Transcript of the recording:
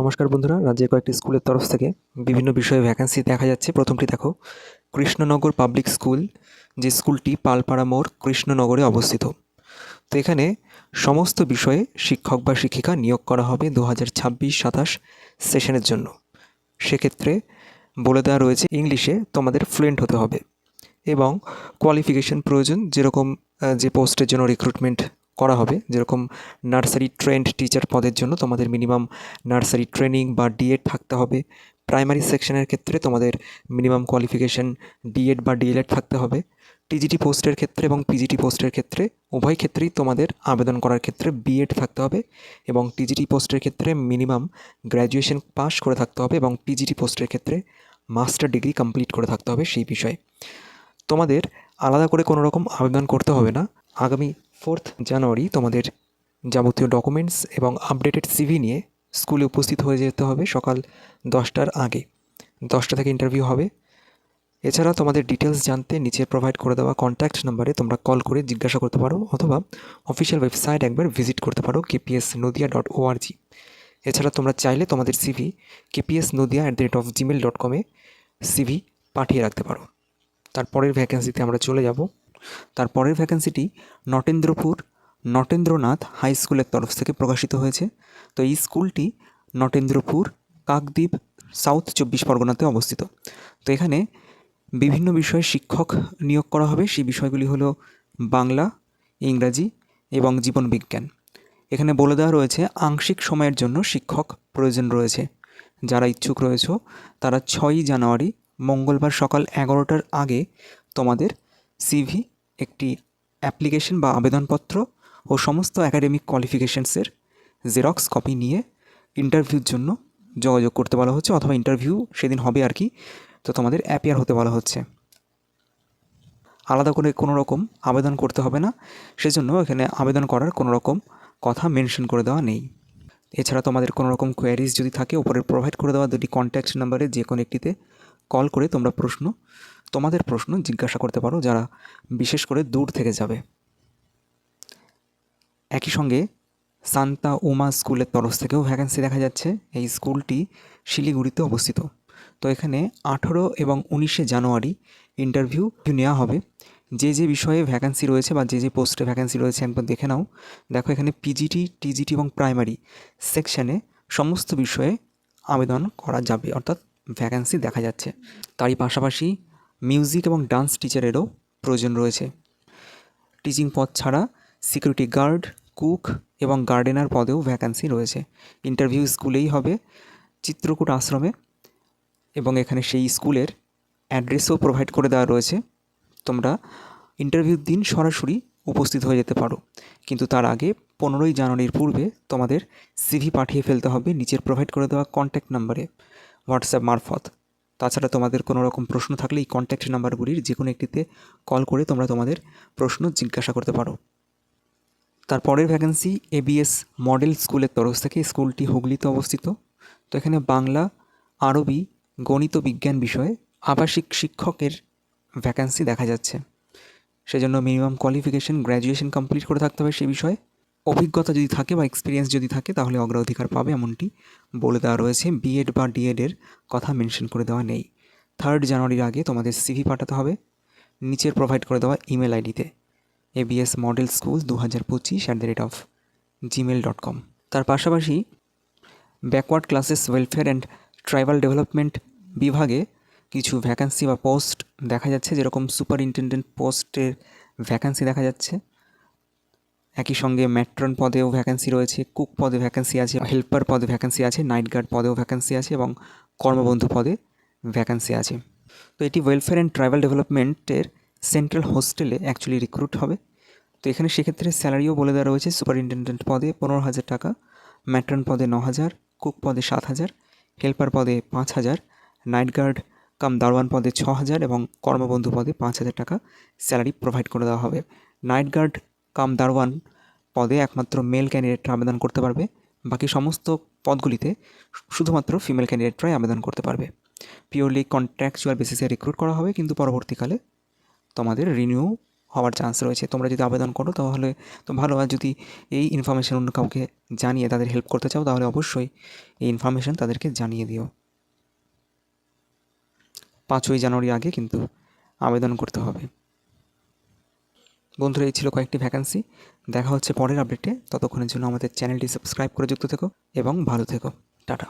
নমস্কার বন্ধুরা, রাজ্যের কয়েকটি স্কুলের তরফ থেকে বিভিন্ন বিষয়ে ভ্যাকেন্সি দেখা যাচ্ছে। প্রথমটি দেখো, কৃষ্ণনগর পাবলিক স্কুল যে স্কুলটি পালপাড়া মোড় কৃষ্ণনগরে অবস্থিত। তো এখানে সমস্ত বিষয়ে শিক্ষক বা শিক্ষিকা নিয়োগ করা হবে দু হাজার ছাব্বিশ সাতাশ সেশনের জন্য। সেক্ষেত্রে বলে দেওয়া রয়েছে, ইংলিশে তোমাদের ফ্লুয়েন্ট হতে হবে এবং কোয়ালিফিকেশন প্রয়োজন, যেরকম যে পোস্টের জন্য রিক্রুটমেন্ট করা হবে। যেরকম নার্সারি ট্রেন্ড টিচার পদের জন্য তোমাদের মিনিমাম নার্সারি ট্রেনিং বা ডিএড থাকতে হবে। প্রাইমারি সেকশনের ক্ষেত্রে তোমাদের মিনিমাম কোয়ালিফিকেশন ডিএড বা ডিএলএড থাকতে হবে। টিজিটি পোস্টের ক্ষেত্রে এবং পিজিটি পোস্টের ক্ষেত্রে উভয় ক্ষেত্রেই তোমাদের আবেদন করার ক্ষেত্রে বিএড থাকতে হবে এবং টিজিটি পোস্টের ক্ষেত্রে মিনিমাম গ্র্যাজুয়েশন পাস করে থাকতে হবে এবং পিজিটি পোস্টের ক্ষেত্রে মাস্টার ডিগ্রি কমপ্লিট করে থাকতে হবে সেই বিষয়ে। তোমাদের আলাদা করে কোনো রকম আবেদন করতে হবে না। আগামী ফোর্থ জানুয়ারি তোমাদের যাবতীয় ডকুমেন্টস এবং আপডেটেড সিভি নিয়ে স্কুলে উপস্থিত হয়ে যেতে হবে সকাল দশটার আগে। দশটা থেকে ইন্টারভিউ হবে। এছাড়া তোমাদের ডিটেলস জানতে নিচে প্রোভাইড করে দেওয়া কন্ট্যাক্ট নাম্বারে তোমরা কল করে জিজ্ঞাসা করতে পারো অথবা অফিসিয়াল ওয়েবসাইট একবার ভিজিট করতে পারো কেপিএস নদিয়া ডট ওআরজি এছাড়া তোমরা চাইলে তোমাদের CV KPS Nadia at the rate of Gmail dot কমে সিভি পাঠিয়ে রাখতে পারো। তারপরের ভ্যাকেন্সিতে আমরা চলে যাব। তারপরের ভ্যাকেন্সিটি নটেন্দ্রপুর, নটেন্দ্রনাথ হাই স্কুলের তরফ থেকে প্রকাশিত হয়েছে। তো এই স্কুলটি নটেন্দ্রপুর, কাকদ্বীপ সাউথ চব্বিশ পরগনাতে অবস্থিত। তো এখানে বিভিন্ন বিষয়ে শিক্ষক নিয়োগ করা হবে। সেই বিষয়গুলি হলো বাংলা, ইংরাজি এবং জীবনবিজ্ঞান এখানে বলে দেওয়া রয়েছে, আংশিক সময়ের জন্য শিক্ষক প্রয়োজন রয়েছে। যারা ইচ্ছুক রয়েছে, তারা ছয়ই জানুয়ারি, মঙ্গলবার সকাল এগারোটার আগে তোমাদের সিভি একটি অ্যাপ্লিকেশন বা আবেদনপত্র ও সমস্ত অ্যাকাডেমিক কোয়ালিফিকেশানসের জেরক্স কপি নিয়ে ইন্টারভিউর জন্য যোগাযোগ করতে বলা হচ্ছে অথবা ইন্টারভিউ সেদিন হবে আর কি। তো তোমাদের অ্যাপিয়ার হতে বলা হচ্ছে। আলাদা করে কোনো রকম আবেদন করতে হবে না। সেজন্য এখানে আবেদন করার কোনো রকম কথা মেনশন করে দেওয়া নেই। এছাড়া তোমাদের কোনো রকম কোয়ারিজ যদি থাকে ওপরে প্রোভাইড করে দেওয়া দুটি কন্ট্যাক্ট নাম্বারে যে কোনো একটিতে কল করে তোমরা প্রশ্ন তোমাদের প্রশ্ন জিজ্ঞাসা করতে পারো যারা বিশেষ করে দূর থেকে যাবে। একই সঙ্গে সান্তা উমা স্কুলের তরফ থেকেও ভ্যাকেন্সি দেখা যাচ্ছে। এই স্কুলটি শিলিগুড়িতে অবস্থিত। তো এখানে আঠেরো এবং উনিশে জানুয়ারি ইন্টারভিউ নেওয়া হবে। যে যে বিষয়ে ভ্যাকেন্সি রয়েছে বা যে যে পোস্টে ভ্যাকেন্সি রয়েছে একবার দেখে নাও। দেখো এখানে পিজিটি টিজিটি এবং প্রাইমারি সেকশানে সমস্ত বিষয়ে আবেদন করা যাবে, অর্থাৎ ভ্যাকেন্সি দেখা যাচ্ছে। তারই পাশাপাশি মিউজিক এবং ডান্স টিচারেরও প্রয়োজন রয়েছে। টিচিং পদ ছাড়া সিকিউরিটি গার্ড, কুক এবং গার্ডেনার পদেও ভ্যাকান্সি রয়েছে। ইন্টারভিউ স্কুলেই হবে চিত্রকূট আশ্রমে এবং এখানে সেই স্কুলের অ্যাড্রেসও প্রোভাইড করে দেওয়া রয়েছে। তোমরা ইন্টারভিউর দিন সরাসরি উপস্থিত হয়ে যেতে পারো। কিন্তু তার আগে পনেরোই জানুয়ারির পূর্বে তোমাদের সিভি পাঠিয়ে ফেলতে হবে। নিচের প্রোভাইড করে দেওয়া কন্ট্যাক্ট নাম্বারে, হোয়াটসঅ্যাপ মারফত। তাছাড়া তোমাদের কোনো রকম প্রশ্ন থাকলে এই কন্ট্যাক্ট নাম্বারগুলির যে কোনো একটিতে কল করে তোমরা তোমাদের প্রশ্ন জিজ্ঞাসা করতে পারো। তারপরের ভ্যাকেন্সি এবিএস মডেল স্কুলের তরফ থেকে স্কুলটি হুগলিতে অবস্থিত। তো এখানে বাংলা, আরবি, গণিত, বিজ্ঞান বিষয়ে আবাসিক শিক্ষকের ভ্যাকেন্সি দেখা যাচ্ছে। সেজন্য মিনিমাম কোয়ালিফিকেশন গ্র্যাজুয়েশন কমপ্লিট করে থাকতে হবে সে বিষয়ে। অভিজ্ঞতা যদি থাকে বা এক্সপিরিয়েন্স যদি থাকে, তাহলে অগ্রাধিকার পাবে এমনটি বলে দেওয়া রয়েছে। বিএড বা ডিএডের কথা মেনশন করে দেওয়া নেই। থার্ড জানুয়ারির আগে তোমাদের সিভি পাঠাতে হবে। নিচের প্রোভাইড করে দেওয়া ইমেল আইডিতে এবিএস মডেল স্কুল দু হাজার পঁচিশ at the rate of Gmail dot com তার পাশাপাশি backward classes welfare and tribal development বিভাগে কিছু ভ্যাকান্সি বা পোস্ট দেখা যাচ্ছে। যেরকম সুপারিনটেন্ডেন্ট পোস্টের ভ্যাকান্সি দেখা যাচ্ছে। একই সঙ্গে ম্যাট্রন পদেও ভ্যাকেন্সি রয়েছে কুক পদে ভ্যাকেন্সি আছে হেল্পার পদে ভ্যাকেন্সি আছে নাইট গার্ড পদেও ভ্যাকেন্সি আছে এবং কর্মবন্ধু পদে ভ্যাকেন্সি আছে। তো এটি ওয়েলফেয়ার অ্যান্ড ট্রাইবাল ডেভেলপমেন্টের সেন্ট্রাল হোস্টেলে অ্যাকচুয়ালি রিক্রুট হবে। তো এখানে সেক্ষেত্রে স্যালারিও বলে দেওয়া রয়েছে সুপারিনটেন্ডেন্ট পদে পনেরো হাজার টাকা ম্যাট্রন পদে ন হাজার কুক পদে সাত হাজার হেল্পার পদে পাঁচ হাজার নাইট গার্ড কাম দারোয়ান পদে ছ হাজার এবং কর্মবন্ধু পদে পাঁচ হাজার টাকা স্যালারি প্রোভাইড করে দেওয়া হবে। নাইট গার্ড কাম দারোয়ান পদে একমাত্র মেল ক্যান্ডিডেটরা আবেদন করতে পারবে। বাকি সমস্ত পদগুলিতে শুধুমাত্র ফিমেল ক্যান্ডিডেটরাই আবেদন করতে পারবে। পিওরলি কন্ট্রাকচুয়াল বেসিসে রিক্রুট করা হবে, কিন্তু পরবর্তীকালে তোমাদের রিনিউ হওয়ার চান্স রয়েছে। তোমরা যদি আবেদন করো, তাহলে তো ভালো। আর যদি এই ইনফরমেশন অন্য কাউকে জানিয়ে তাদের হেল্প করতে চাও, তাহলে অবশ্যই এই ইনফরমেশন তাদেরকে জানিয়ে দিও। পাঁচই জানুয়ারি আগে কিন্তু আবেদন করতে হবে। বন্ধুরা, এই ছিল কয়েকটি ভ্যাকান্সি দেখা হচ্ছে পরের আপডেটে ততক্ষণের জন্য আমাদের চ্যানেলটি সাবস্ক্রাইব করে যুক্ত থেকো এবং ভালো থেকো। টাটা।